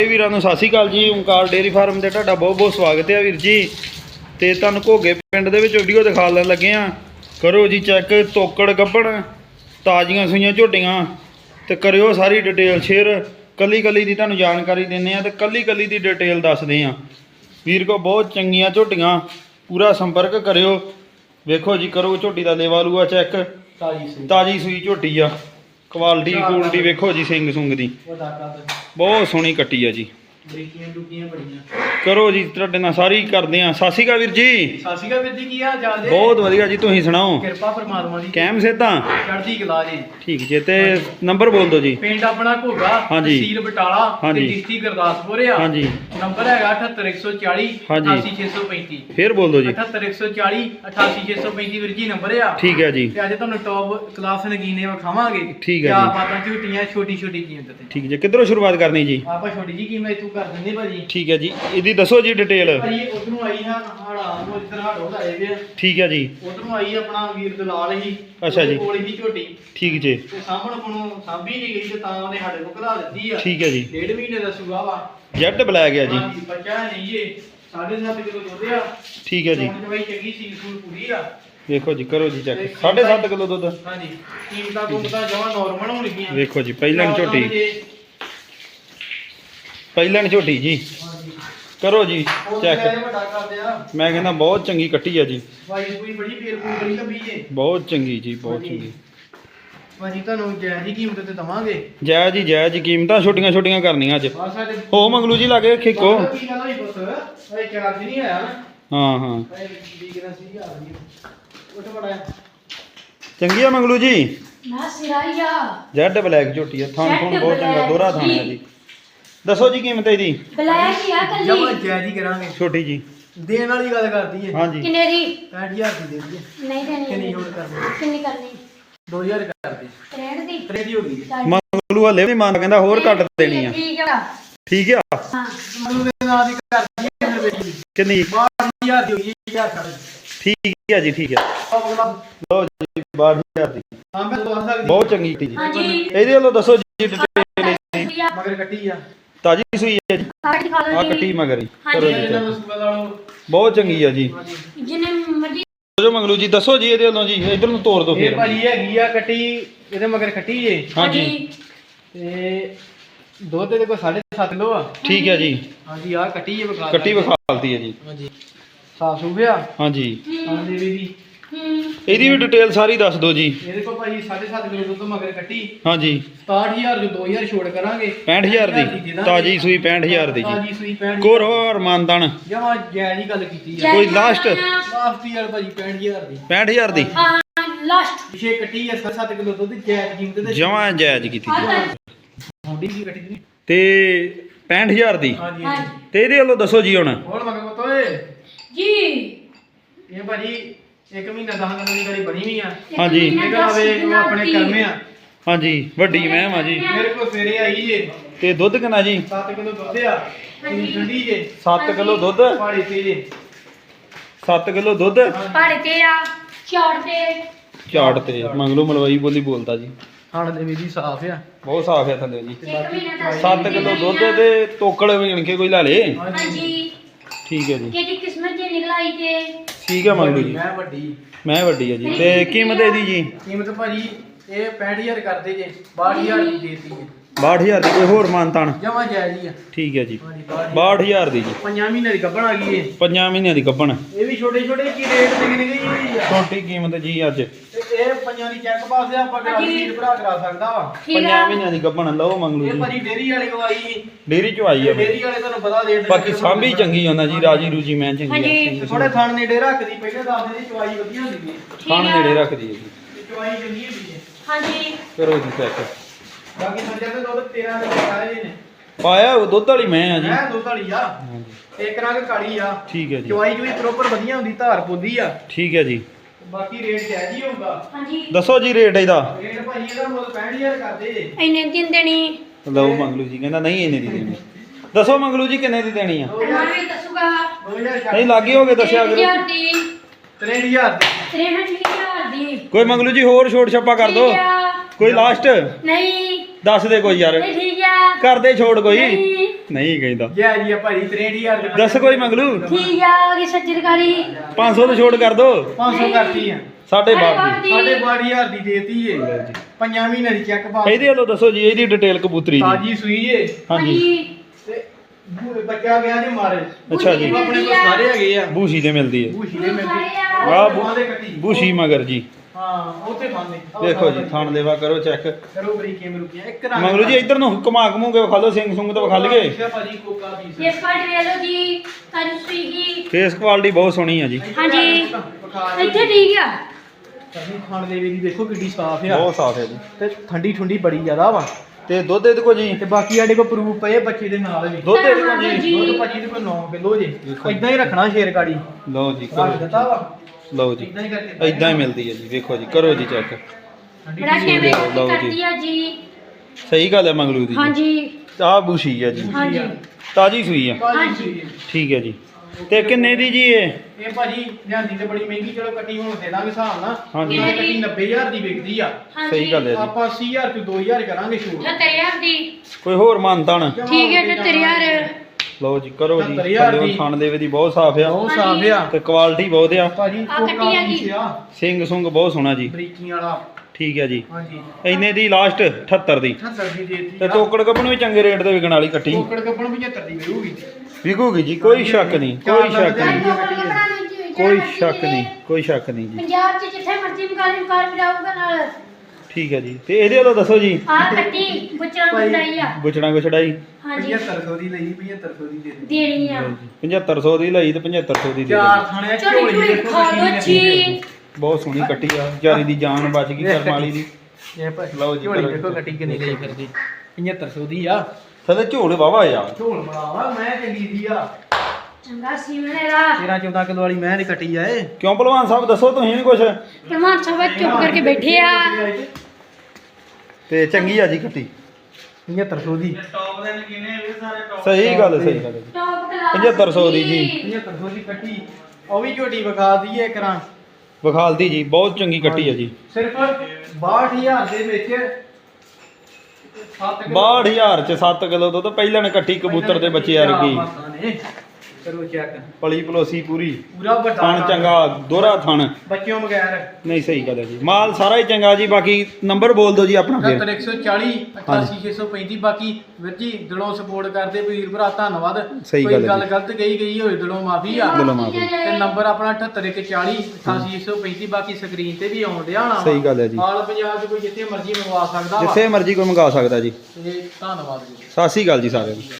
ਇਹ ਵੀਰਾਂ ਨੂੰ ਸਤਿ ਸ਼੍ਰੀ ਅਕਾਲ ਜੀ ਓਂਕਾਰ ਡੇਅਰੀ ਫਾਰਮ ਤੇ ਤੁਹਾਡਾ ਬਹੁਤ ਬਹੁਤ ਸਵਾਗਤ ਹੈ ਵੀਰ ਜੀ। ਤੇ ਤੁਹਾਨੂੰ ਘੋਗੇ ਪਿੰਡ ਦੇ ਵਿੱਚ ਵੀਡੀਓ ਦਿਖਾ ਲੈਣ ਲੱਗੇ ਆ ਕਰੋ ਜੀ ਚੈੱਕ ਤੋਕੜ ਗੱਬਣ ਤਾਜ਼ੀਆਂ ਸੂਈਆਂ ਝੋਟੀਆਂ। ਤੇ ਕਰਿਓ ਸਾਰੀ ਡਿਟੇਲ ਸ਼ੇਅਰ ਕੱਲੀ ਕੱਲੀ ਦੀ ਤੁਹਾਨੂੰ ਜਾਣਕਾਰੀ ਦਿੰਨੇ ਆ ਤੇ ਕੱਲੀ ਕੱਲੀ ਦੀ ਡਿਟੇਲ ਦੱਸਦੇ ਆ ਵੀਰ ਕੋ ਬਹੁਤ ਚੰਗੀਆਂ ਝੋਟੀਆਂ ਪੂਰਾ ਸੰਪਰਕ ਕਰਿਓ। ਵੇਖੋ ਜੀ ਕਰੋ ਝੋਟੀ ਦਾ ਲੇਵਾ ਲੂਆ ਚੈੱਕ ਤਾਜੀ ਸੂਈ ਝੋਟੀ ਆ। ਕੁਆਲਿਟੀ ਕੁਆਲਿਟੀ ਵੇਖੋ ਜੀ ਸਿੰਘ ਸੁੰਗ ਦੀ। ਬਹੁਤ ਸੋਹਣੀ ਕੱਟੀ ਆ ਜੀ। ਬਰੀਕੀਆਂ ਡੁਕੀਆਂ ਬੜੀਆਂ। ਕਰੋ ਜੀ ਤੁਹਾਡੇ ਨਾਲ ਸਾਰੀ ਕਰਦੇ ਆ ਸਤਿ ਸ਼੍ਰੀ ਅਕਾਲ ਵੀਰ ਜੀ। ਸਤਿ ਸ਼੍ਰੀ ਅਕਾਲ ਵੀਰ ਜੀ ਕੀ ਹਾਲ ਚਾਲ ਜੀ? ਬਹੁਤ ਵਧੀਆ ਜੀ ਤੁਸੀਂ ਸੁਣਾਓ? ਕਿਰਪਾ ਪਰਮਾਤਮਾ ਦੀ। ਕੈਮ ਸੇਤਾਂ ਚੜ੍ਹਦੀ ਕਲਾ ਜੀ। ਠੀਕ ਜੇ ਤੇ ਨੰਬਰ ਬੋਲ ਦਿਓ ਜੀ। ਪਿੰਡ ਆਪਣਾ ਘੋਗਾ ਹਾਂਜੀ। ਤਹਿਸੀਲ ਬਟਾਲਾ ਹਾਂਜੀ। ਤੇ ਡਿਸਟ੍ਰਿਕਟ ਗੁਰਦਾਸਪੁਰ ਆ। ਹਾਂਜੀ। ਨੰਬਰ ਹੈਗਾ 78140 ਹਾਂਜੀ। 88635 ਫੇਰ ਬੋਲ ਦਿਓ ਜੀ। 78140 88635 ਵੀਰ ਜੀ ਨੰਬਰ ਆ। ਠੀਕ ਹੈ ਜੀ। ਤੇ ਅੱਜ ਤੁਹਾਨੂੰ ਟੌਪ ਕਲਾਸ ਨਗੀਨੇ ਵਿਖਾਵਾਂਗੇ। ਠੀਕ ਹੈ ਜੀ। ਬਾਤਾਂ ਝੂਟੀਆਂ ਛੋਟੀ ਛੋਟੀ ਕੀਮਤ ਤੇ। ਠੀਕ ਜੇ ਕਿੱਧਰੋਂ ਸ਼ੁਰੂਆਤ ਕਰਨੀ ਜੀ? ਆਪਾਂ ਛੋਟੀ ਜੀ ਕੀਮਤ ਤੂੰ ਕਰ ਦਿੰਦੇ ਭਾਜੀ। ਠੀਕ ਹੈ ਜੀ। ਇਹਦੀ ਦੱਸੋ ਜੀ ਡਿਟੇਲ ਭਾਜੀ ਉਧਰੋਂ ਆਈ ਨਾ ਹਾੜਾ ਨੂੰ ਇੱਧਰ ਹਾੜੋ ਲਾਏ ਵੇ ਆ। ਠੀਕ ਹੈ ਜੀ। ਉਧਰੋਂ ਆਈ ਆਪਣਾ ਵੀਰ ਦਲਾਲ ਹੀ ਅੱਛਾ ਜੀ। ਕੋਲ ਹੀ ਝੋਟੀ। ਠੀਕ ਜੇ। ਤੇ ਸਾਹਮਣੇ ਕੋਲੋਂ ਸਾਂਭੀ ਨਹੀਂ ਗਈ ਤੇ ਤਾਂ ਉਹਨੇ ਸਾਡੇ ਕੋਲ ਘਲਾ ਦਿੱਤੀ ਆ। ਠੀਕ ਹੈ ਜੀ। ਡੇਢ ਮਹੀਨੇ ਦਾ ਸੂਆ ਵਾ। ਜੈਡ ਬਲੈਕ ਹੈ ਜੀ। ਹਾਂਜੀ, ਬੱਚਾ ਨਹੀਂ ਇਹ। 7.5 ਕਿਲੋ ਦੁੱਧ ਆ। ਠੀਕ ਹੈ ਜੀ। ਹੁਣ ਦਵਾਈ ਚੰਗੀ ਸੀਲ ਸੂਲ ਪੂਰੀ ਆ। ਵੇਖੋ ਜੀ ਕਰੋ ਜੀ ਚੈੱਕ 7.5 ਕਿਲੋ ਦੁੱਧ। ਹਾਂਜੀ ਕੀਮਤਾਂ ਕੁਮਤਾਂ ਜਮਾ ਨਾਰਮਲ ਹੋਣਗੀਆਂ ਵੇਖੋ ਜੀ ਪਹਿਲਾਂ ਝੋਟੀ। ਹਾਂਜੀ ਪਹਿਲਾਂ ਝੋਟੀ ਜੀ। ਕਰੋ ਜੀ ਚੈੱਕ ਮੈਂ ਕਹਿੰਦਾ ਬਹੁਤ ਚੰਗੀ ਕੱਟੀ ਆ ਜੀ। ਭਾਈ ਕੋਈ ਬੜੀ ਫੇਰ ਕੋਈ ਬੜੀ ਲੰਬੀ ਜੇ। ਬਹੁਤ ਚੰਗੀ ਜੀ ਬਹੁਤ। ਚੰਗੀ। ਭਾਜੀ ਤੁਹਾਨੂੰ ਜਾਇਜ਼ ਹੀ ਕੀਮਤ ਤੇ ਦਵਾਂਗੇ। ਜੈ ਜੀ ਜੈ ਜੀ ਕੀਮਤਾਂ ਛੋਟੀਆਂ ਛੋਟੀਆਂ ਕਰਨੀਆਂ ਅੱਜ। ਹੋ ਮੰਗਲੂ ਜੀ ਲਾਗੇ ਖਿੱਕੋ ਕੀ ਗੱਲ ਹੋਈ ਪੁੱਤ? ਅਰੇ ਚਾਰਜ ਨਹੀਂ ਆਇਆ ਨਾ। ਹਾਂ ਹਾਂ। ਹੀ ਹੈ ਚੰਗੀ ਆ ਮੰਗਲੂ ਜੀ। ਨਾ ਸਿਰਾਈਆ ਜੈਡ ਬਲੈਕ ਝੋਟੀ ਆ ਥਣ ਥਣ ਬਹੁਤ ਚੰਗਾ ਦੋਹਰਾ ਥਣ ਆ ਜੀ। ਦੱਸੋ ਜੀ ਕੀਮਤ ਇਹਦੀ? ਬਲੈਕ ਹੀ ਆ ਜਮਾ ਕੱਲੀ ਜਾਇਜ਼ ਹੀ ਕਰਾਂਗੇ। ਛੋਟੀ ਜੀ। ਦੇਣ ਵਾਲੀ ਗੱਲ ਕਰਦੀ ਹੈ। ਹਾਂਜੀ। ਕਿੰਨੇ ਦੀ? 65000 ਦੀ ਦੇ ਦਈਏ। ਨਹੀਂ ਦੇਣੀ। ਕਿੰਨੀ ਹੋਰ ਕਰਨੀ ਕਿੰਨੀ ਕਰਨੀ? 2000 ਕਰ ਦੇ 63 ਦੀ? ਤਰੇ ਦੀ ਹੋ ਗਈ। ਮੰਗਲੂ ਹਲੇ ਵੀ ਮੰਨ ਕਹਿੰਦਾ ਹੋਰ ਘੱਟ ਦੇਣੀ ਆ। ਠੀਕ ਆ। ਠੀਕ ਆ? ਹਾਂ। ਮਨੂ ਦੇ ਨਾਂ ਦੀ ਕਰਦੀ ਹੈ ਬੇਟੀ ਕਿੰਨੀ? 62000 ਦੀ ਹੋਈ 1000 ਕਰ ਠੀਕ ਆ ਜੀ ਠੀਕ ਆ। ਆਪ ਲਓ ਜੀ 62000 ਦੀ। ਹਾਂ ਮੈਂ ਦੱਸ ਸਕਦੀ ਬਹੁਤ ਚੰਗੀ ਟੀ ਜੀ ਹਾਂਜੀ। ਇਹਦੇ ਵੱਲੋਂ ਦੱਸੋ ਜੀ ਡਿਟੇਲ ਮਗਰ ਕੱਟੀ ਆ। ਤਾਜੀ ਸੂਈ ਹੈ ਜੀ। ਕਾਟ ਖਾ ਆ ਲਓ ਕੱਟੀ ਜੀ। ਮਗਰ ਹੀ। ਕਰੋ ਜੀ check। ਬਹੁਤ ਚੰਗੀ ਆ ਜੀ। ਹਾਂਜੀ ਜਿੰਨੇ ਮਰਜ਼ੀ ਜੋ ਮੰਗਲੂ ਜੀ ਦੱਸੋ ਜੀ ਇਹਦੇ ਵੱਲੋਂ ਜੀ ਇਧਰ ਨੂੰ ਤੋੜ ਦਿਓ ਇਹ ਫਿਰ। ਭਾਜੀ ਹੈਗੀ ਆ ਕੱਟੀ ਇਹਦੇ ਮਗਰ ਕੱਟੀ ਏ। ਹਾਂਜੀ। ਤੇ ਦੁੱਧ ਦੇ ਕੋਲ 7.5 ਕਿਲੋ ਆ। ਠੀਕ ਹੈ ਜੀ। ਹਾਂਜੀ ਆ ਕੱਟੀ ਏ ਵਿਖਾ ਕੱਟੀ ਵਿਖਾਲਤੀ ਹੈ ਜੀ। ਹਾਂਜੀ। ਸਾਫ਼ ਸੂਫਿਆ ਹਾਂਜੀ। ਹਾਂ ਦੇ ਵੀ ਹੂੰ ਇਹਦੀ ਵੀ ਡਿਟੇਲ ਸਾਰੀ ਦੱਸ ਦਿਓ ਜੀ। ਇਹਦੇ ਕੋਲ ਭਾਜੀ 7.5 ਕਿਲੋ ਦੁੱਧ ਮਗਰ ਕੱਟੀ। ਹਾਂਜੀ। 67000 ਜੋ 2000 ਛੋੜ ਕਰਾਂਗੇ। 65000 ਦੇ। ਤਾਜੀ ਸੂਈ 65000 ਦੀ ਜੀ। ਤਾਜੀ ਸੂਈ 65 ਕੋਰ ਹੋਰ ਮਾਨਦਾਨ ਜਮਾ ਜਾਇਜ਼ ਹੀ ਗੱਲ ਕੀਤੀ ਆ। ਕੋਈ last? ਲਾਸਟ ਯਾਰ ਭਾਜੀ 65000 ਦੀ। 65000 ਦੀ। ਹਾਂ ਲਾਸਟ ਪਿਛੇ ਕੱਟੀ ਆ 7 ਕਿਲੋ ਦੁੱਧ ਜਾਇਜ਼ ਕੀਮਤ ਤੇ। ਜਮਾਂ ਜਾਇਜ਼ ਕੀਤੀ। ਜੀ ਹੁੰਡੀ ਦੀ ਕੱਟੀ ਤੇ 65000 ਦੀ। ਹਾਂਜੀ ਹਾਂ ਹਾਂਜੀ। ਤੇ ਇਹਦੇ ਵੱਲੋਂ ਦੱਸੋ ਜੀ ਹੁਣ। ਹੋਰ ਮਗਰ ਮਤ ਓਏ। ਜੀ। ਇਹ ਭਾਜੀ ਇੱਕ ਮਹੀਨਾ 10 ਦਿਨਾਂ ਦੀ ਗਾੜੀ ਬਣੀ ਵੀ ਆ। ਹਾਂਜੀ। ਇਹ ਕਹਾਵੇ ਉਹ ਆਪਣੇ ਕਰਮੇ ਆ। ਹਾਂਜੀ ਵੱਡੀ ਮਹਿਮ ਆ ਜੀ। ਮੇਰੇ ਕੋਲ ਸਵੇਰੇ ਆਈ ਜੇ ਤੇ ਦੁੱਧ ਕਿੰਨਾ ਜੀ? 7 ਕਿਲੋ ਦੁੱਧ ਆ। ਤੁਸੀਂ ਠੰਡੀ ਜੇ। 7 ਕਿਲੋ ਦੁੱਧ? ਪਾੜੀ ਤੇ ਜੇ 7 ਕਿਲੋ ਦੁੱਧ? ਪਾੜੇ ਤੇ ਆ ਚਾਰ ਤੇ। ਝਾੜ ਤੇ ਮੰਗਲੂ ਮਲਵਈ ਬੋਲੀ ਬੋਲਦਾ ਜੀ। ਖਾਣ ਦੇ ਵੀ ਦੀ ਸਾਫ਼ ਆ। ਬਹੁਤ ਸਾਫ਼ ਹੈ ਥੱਲੇ ਜੀ। ਇੱਕ ਮਹੀਨਾ ਦਾ 7 ਕਿਲੋ ਦੁੱਧ ਤੇ ਤੋਕੜ ਵੀ ਗਿਣ ਕੇ ਕੋਈ ਲਾ ਲੇ। ਹਾਂਜੀ। ਠੀਕ ਹੈ ਜੀ। ਕਿਹਦੀ ਕਿਸਮਤ ਜੇ ਨਿਕਲ ਆਈ ਤੇ? ਠੀਕ ਹੈ ਮੰਗਲੂ ਜੀ। ਮੈਂ ਵੱਡੀ। ਮੈਂ ਵੱਡੀ ਹੈ ਜੀ। ਤੇ ਕੀਮਤ ਇਹਦੀ ਜੀ? ਕੀਮਤ ਭਾਜੀ ਇਹ 65000 ਕਰਦੇ ਜੇ 62000 ਦੀ ਦੇਤੀ ਜੇ। 62000 ਦੀ ਕੋਈ ਹੋਰ ਮਾਨਤਾਨ ਜਮਾ ਜਾਇਜ਼ ਹੀ ਆ। ਠੀਕ ਹੈ ਜੀ। ਹਾਂਜੀ 62000 62000 ਦੀ ਜੀ। ਪੰਜਾਂ ਮਹੀਨੇ ਦੀ ਗੱਭਣ ਆ ਗਈ ਏ ਪੰਜਾਂ ਮਹੀਨਿਆਂ ਦੀ ਗੱਭਣ। ਇਹ ਵੀ ਛੋਟੇ ਛੋਟੇ ਕੀ ਰੇਟ ਨਿਕ ਨਿਕ ਜੀ ਹੋਈ ਆ। ਛੋਟੀ ਕੀਮਤ ਜੀ ਅੱਜ। ਤੇ ਇਹ ਪੰਜਾਂ ਦੀ ਚੈੱਕ ਪਾਸ ਆ ਆਪਾਂ ਕਰਾ ਹਾਂਜੀ। ਸੀਟ ਭਰਾ ਕਰਾ ਸਕਦਾ ਵਾ। ਠੀਕ ਪੰਜਾਂ ਆ ਮਹੀਨਿਆਂ ਦੀ ਗੱਭਣ ਲਓ ਮੰਗਲੂ ਇਹ ਜੀ। ਭਾਜੀ ਡੇਰੀ ਵਾਲੇ ਆਈ ਡੇਰੀ ਚ ਆਈ ਹੈ ਬਈ ਡੇਰੀ ਵਾਲੇ ਤੁਹਾਨੂੰ ਪਤਾ ਰੇਟ ਬਾਕੀ ਸਾਂਭੀ ਚੰਗੀ ਹੁੰਦਾ ਜੀ ਰਾਜੀ ਰੂਜੀ ਮੈਂ ਚੰਗੀ ਹਾਂਜੀ। ਆ ਥੋੜੇ ਥਣ ਨੇੜੇ ਰੱਖਦੀ ਪਹਿਲੇ ਦੱਸਦੇ ਦੀ ਚੁਆਈ ਵਧੀਆ ਹੁੰਦੀ ਹੈ ਠੀਕ ਖਾਣ ਆ। ਨੇੜੇ ਰੱਖਦੀ ਹੈ ਜੀ। ਤੇ ਚੁਆਈ ਚੰਗੀ ਹੁੰਦੀ ਹੈ ਹਾਂਜੀ। ਕਰੋ ਜੀ ਚੈੱਕ ਬਾਕੀ ਮੱਝਾਂ ਦੇ ਦੁੱਧ 13 ਦੇ ਪਾਏ ਨੇ। ਪਾਇਆ ਉਹ ਦੁੱਧ ਵਾਲੀ ਮੈਂ ਆ ਜੀ। ਮੈਂ ਦੁੱਧ ਵਾਲੀ ਆ। ਹਾਂਜੀ। ਇੱਕ ਰੰਗ ਕਾਲੀ ਆ। ਠੀਕ ਹੈ ਜੀ। ਚੁਆਈ ਚੁਈ ਪ੍ਰੋਪਰ ਵਧੀਆ ਹੁੰਦੀ ਧਾਰ ਪੁੱਦੀ ਆ। ਠੀਕ ਹੈ ਜੀ। ਬਾਕੀ ਰੇਟ ਜਾਇਜ਼ ਹੀ ਹੋਊਗਾ ਹਾਂਜੀ। ਦੱਸੋ ਜੀ ਰੇਟ ਇਹਦਾ। ਰੇਟ ਭਾਈ ਇਹਦਾ ਮੁੱਲ 65000 ਕਰਦੇ ਜੇ ਇੰਨੇ ਦਿਨ ਦੇਣੀ। ਲਓ ਮੰਗਲੂ ਜੀ ਕਹਿੰਦਾ ਨਹੀਂ ਇਹਨੇ ਦੀ ਦੇਣੀ। ਦੱਸੋ ਮੰਗਲੂ ਜੀ ਕਿੰਨੇ ਦੀ ਦੇਣੀ ਆ? ਅਰਮਾਨ ਵੀ ਦੱਸੂਗਾ। 2000 ਨਹੀਂ ਲਾਗੇ ਹੋ ਗਏ ਦੱਸਿਆ ਕਰੋ। 3000 ਦੀ। 63000 ਦੀ। 63000 ਦੀ। ਕੋਈ ਮੰਗਲੂ ਜੀ ਹੋਰ ਛੋਟ ਛੱਪਾ ਕਰ ਦੋ ਠੀਕ ਆ। ਕੋਈ ਲਾਸਟ? ਨਹੀਂ। ਦੱਸ ਦੇ ਕੋਈ ਯਾਰ। ਨਹੀਂ ਠੀਕ ਆ ਕਰ ਦੇ ਛੋੜ ਕੋਈ? ਨਹੀਂ। ਨਹੀਂ ਕਹਿੰਦਾ। ਜੈ ਜੀ ਆ ਭਾਜੀ 63000 ਦੇ ਦੱਸ ਕੋਈ ਮੰਗਲੂ? ਠੀਕ ਆ ਗਈ ਸੱਜਣਕਾਰੀ 500 ਤੋਂ ਛੋੜ ਕਰ ਦੋ। 500 ਕਰਤੀ ਆ। ਸਾਢੇ ਬਾਰਾਂ ਦੀ। ਸਾਡੇ 12000 ਦੀ ਦੇਤੀ ਏ। ਪੰਜਾਂ ਮਹੀਨੇ ਦੀ ਚੈੱਕ ਪਾ ਇਹਦੇ ਵੱਲੋਂ ਦੱਸੋ ਜੀ ਇਹਦੀ ਡਿਟੇਲ ਕਬੂਤਰੀ ਦੀ। ਤਾਜੀ ਸੂਈ ਏ। ਹਾਂਜੀ। ਤੇ ਬੂ- ਬੱਚਾ ਗਿਆ ਜੇ ਮਾਰੇ। ਅੱਛਾ ਜੀ। ਆਪਣੇ ਕੋਲ ਸਾਰੇ ਹੈਗੇ ਆ। ਬੂਸ਼ੀ ਦੇ ਮਿਲਦੀ ਹੈ ਬੂਸ਼ੀ ਦੇ ਮਿਲਦੇ ਆਹ ਕੱਟੀ। ਬੂਸ਼ੀ ਮਗਰ ਜੀ। ਹਾਂ ਦੇਖੋ ਜੀ ਥਣ ਦੇਵਾ ਕਰੋ ਚੈੱਕ ਕਰੋ ਬਰੀਕੀਆਂ ਮਰੂਕੀਆਂ ਇੱਕ ਰੰਗ ਮੰਗਲੂ ਜੀ ਇੱਧਰ ਨੂੰ ਘੁਮਾ ਘਮੂ ਕੇ ਵਿਖਾ ਲਓ ਸਿੰਘ ਸੁੰਗ ਤਾਂ ਵਿਖਾ ਲਈਏ। ਅੱਛਾ ਭਾਜੀ ਕੋਕਾ ਪੀਸ ਇਸ ਪਾਰਟ ਵੇ ਲੋ ਜੀ ਤਾਜੀ ਸੂਈ ਫੇਸ ਕੁਆਲਿਟੀ ਬਹੁਤ ਸੋਹਣੀ ਆ ਜੀ। ਹਾਂਜੀ। ਇੱਥੇ ਠੀਕ ਆ। ਜੀ ਖਾਣ ਦੇ ਵੀ ਦੇਖੋ ਕਿੱਡੀ ਸਾਫ਼ ਆ। ਬਹੁਤ ਸਾਫ਼ ਹੈ ਜੀ। ਤੇ ਠੰਡੀ ਠੰਡੀ ਬੜੀ ਜ਼ਿਆਦਾ ਵਾ। ਤੇ ਦੁੱਧ ਇਹਦੇ ਕੋ ਜੀ। ਤੇ ਬਾਕੀ ਸਾਡੇ ਕੋਲ ਪ੍ਰੂਫ ਪਏ ਬੱਚੇ ਦੇ ਨਾਲ ਵੀ ਦੁੱਧ ਇਹਦੇ ਕੋ ਜੀ। ਦੁੱਧ ਭਾਜੀ ਦੇ ਕੋਲ 9 ਕਿਲੋ ਜੇ। ਇਦਾਂ ਹੀ ਰੱਖਣਾ ਸ਼ੇਰ ਗਾੜੀ। ਲਓ ਜੀ ਰੱਖ ਕਰੋ ਦਿੱਤਾ ਵਾ। ਲਓ ਜੀ। ਇਦਾਂ ਹੀ ਕਰਕੇ ਇਦਾਂ ਹੀ ਮਿਲਦੀ ਹੈ ਜੀ। ਵੇਖੋ ਜੀ ਕਰੋ ਜੀ ਚੈੱਕ ਠੰਡੀ ਬੜਾ ਕਿਵੇਂ ਲਓ ਜੀ। ਕਰਦੀ ਆ ਜੀ। ਸਹੀ ਗੱਲ ਹੈ ਮੰਗਲੂ ਦੀ ਹਾਂਜੀ। ਆ ਬੂਸ਼ੀ ਆ ਜੀ। ਹਾਂਜੀ। ਤਾਜੀ ਸੂਈ ਆ। ਭਾਜੀ ਸੂਈ ਹੈ। ਠੀਕ ਹੈ ਜੀ। ਤੇ ਕਿੰਨੇ ਦੀ ਜੀ ਇਹ? ਇਹ ਭਾਜੀ ਲਿਆਂਦੀ ਤੇ ਬੜੀ ਮਹਿੰਗੀ ਚਲੋ ਕੱਟੀ ਹੁਣ ਦੇ ਦਾਂਗੇ ਹਿਸਾਬ ਨਾਲ। ਹਾਂਜੀ। ਇਹ ਕੱਟੀ 90000 ਦੀ ਵਿਕਦੀ ਆ। ਸਹੀ ਗੱਲ ਹੈ ਜੀ। ਆਪਾਂ 80000 ਤੋਂ 2000 ਕਰਾਂਗੇ ਛੂਟ 70000 ਦੀ। ਕੋਈ ਹੋਰ ਮਾਨਤਾਨ? ਠੀਕ ਹੈ 70000 ਲਓ ਜੀ ਕਰੋ ਜੀ। 77,000 ਥੱਲੇ ਦੀ। ਖਾਣ ਦੇ ਵੀ ਦੀ ਬਹੁਤ ਸਾਫ਼ ਆ। ਬਹੁਤ ਸਾਫ਼ ਆ। ਤੇ ਕੁਆਲਿਟੀ ਬਹੁਤ ਆ। ਭਾਜੀ ਕੱਟੀ ਆ ਜੀ। ਆ ਸਿੰਘ ਸੁੰਗ ਬਹੁਤ ਸੋਹਣਾ ਜੀ। ਬਰੀਕੀਆਂ ਵਾਲਾ। ਠੀਕ ਹੈ ਜੀ। ਹਾਂਜੀ। ਇੰਨੇ ਦੀ ਲਾਸਟ 78 ਦੀ। 78 ਦੀ ਦੇਤੀ। ਤੇ ਟੋਕੜ ਕੱਪਣ ਵੀ ਚੰਗੇ ਰੇਟ ਦੇ ਵਿਕਣ ਵਾਲੀ ਕੱਟੀ ਟੋਕੜ ਕੱਪਣ 75 ਦੀ ਮਿਲੂਗੀ ਵਿਕੂਗੀ ਜੀ ਕੋਈ ਸ਼ੱਕ ਨਹੀਂ ਕੋਈ ਸ਼ੱਕ ਨਹੀਂ। ਕੋਈ ਸ਼ੱਕ ਨਹੀਂ ਕੋਈ ਸ਼ੱਕ ਨਹੀਂ ਜੀ। ਪੰਜਾਬ ਚ ਜਿੱਥੇ ਮਰਜ਼ੀ ਮਕਾਨ ਮਕਾਨ ਮਿਲਾਊਗਾ ਨਾਲ। ਠੀਕ ਹੈ ਜੀ। ਤੇ ਇਹਦੇ ਵੱਲੋਂ ਦੱਸੋ ਜੀ। ਆ ਕੱਟੀ ਬੁੱਚਾ ਭਾਈ, ਬਣਾਈ ਆ। ਗੁਚਣਾ ਗੁਛੜਾਈ ਹਾਂਜੀ। 7500 ਦੀ ਲਈ 7500 ਦੀ ਦੇ ਦੇਣੀ ਆ। 7500 ਦੀ ਲਈ ਤੇ 7500 ਦੀ ਦੇ ਚਾਰ ਦਿਓ। ਥਾਣੇ ਚੋਰੀ ਝੋਲੀ ਦੇਖੋ ਖਾ ਲੋ ਜੀ। ਬਹੁਤ ਸੋਹਣੀ ਕੱਟੀ ਆ ਜਾਰੀ ਦੀ ਜਾਨ ਬਚ ਗਈ ਕਰਮ ਵਾਲੀ ਦੀ। ਇਹ ਭਾਜੀ ਲਓ ਜੀ, ਝੋਲੀ ਕਰੋ ਦੇਖੋ ਜੀ। ਕੱਟੀ ਕਿੰਨੀ ਲਈ ਫਿਰਦੀ 7500 ਦੀ ਆ। ਥਲੇ ਝੋਲ ਵਾਵਾ ਯਾਰ ਝੋਲ ਬਣਾਵਾ ਮੈਂ ਚੰਗੀ ਦੀ ਆ। ਚੰਗਾ ਸੀਵਣੇ ਦਾ 13 14 ਕਿਲੋ ਵਾਲੀ ਮੈਂ ਦੀ ਕੱਟੀ ਆ ਇਹ। ਕਿਉਂ ਭਲਵਾਨ ਸਾਹਿਬ ਦੱਸੋ ਤੁਸੀਂ ਵੀ ਕੁਛ? ਪ੍ਰਮਾਨ ਸਭ ਚੁੱਪ ਕਰਕੇ ਬੈਠੇ ਆ। ਤੇ ਚੰਗੀ ਆ ਜੀ ਕੱਟੀ। 7500 ਦੀ। ਸਹੀ ਗੱਲ ਸਹੀ ਗੱਲ ਹੈ। ਜੀ। ਟੌਪ ਕਲਾਸ 7500 ਦੀ ਜੀ। 7500 ਦੀ ਕੱਟੀ। ਉਹ ਵੀ ਝੋਟੀ ਵਿਖਾ ਦਈਏ ਕਰਾਂ ਵਿਖਾਲਦੀ ਜੀ ਬਹੁਤ ਚੰਗੀ ਕੱਟੀ ਆ ਜੀ। ਸਿਰਫ 62000 ਦੇ ਵਿੱਚ 7 62000 ਚ 7 ਕਿਲੋ ਦੁੱਧ ਪਹਿਲਾਂ ਨੇ ਕੱਟੀ ਕਬੂਤਰ ਦੇ ਬੱਚੇ ਵਰਗੀ। ਕਰੋ ਚੈੱਕ ਪਲੀ ਪਲੋਸੀ ਪੂਰੀ। ਪੂਰਾ ਵੱਡਾ ਥਣ। ਚੰਗਾ ਦੋਹਰਾ ਥਣ। ਬੱਚਿਆਂ ਬਗੈਰ ਨਹੀਂ ਸਹੀ ਗੱਲ ਹੈ ਜੀ। ਮਾਲ ਸਾਰਾ ਹੀ ਚੰਗਾ ਜੀ ਬਾਕੀ ਨੰਬਰ ਬੋਲ ਦਿਓ ਜੀ ਆਪਣਾ ਫਿਰ। 7140 88635 ਬਾਕੀ ਵੀਰ ਜੀ ਦਿਲੋਂ ਸਪੋਰਟ ਕਰਦੇ ਵੀਰ ਭਰਾ ਧੰਨਵਾਦ। ਸਹੀ ਕੋਈ ਗੱਲ ਹੈ ਗੱਲ ਜੀ। ਗਲਤ ਕਹੀ ਗਈ ਹੋਵੇ ਦਿਲੋਂ ਮਾਫੀ ਆ। ਦਿਲੋਂ ਮਾਫ਼ੀ। ਤੇ ਨੰਬਰ ਆਪਣਾ 7840 88635 ਬਾਕੀ ਸਕਰੀਨ ਤੇ ਵੀ ਆਉਣ ਡਿਆ ਹੋਣਾ। ਸਹੀ ਗੱਲ ਹੈ ਜੀ। ਆਲ ਪੰਜਾਬ 'ਚ ਕੋਈ ਜਿੱਥੇ ਮਰਜ਼ੀ ਮੰਗਵਾ ਸਕਦਾ ਜਿੱਥੇ ਮਰਜ਼ੀ ਕੋਈ ਮੰਗਾ ਸਕਦਾ ਜੀ। ਤੇ ਧੰਨਵਾਦ ਜੀ। ਸਤਿ ਸ਼੍ਰੀ ਅਕਾਲ ਜੀ ਸਾਰਿਆਂ ਨੂੰ।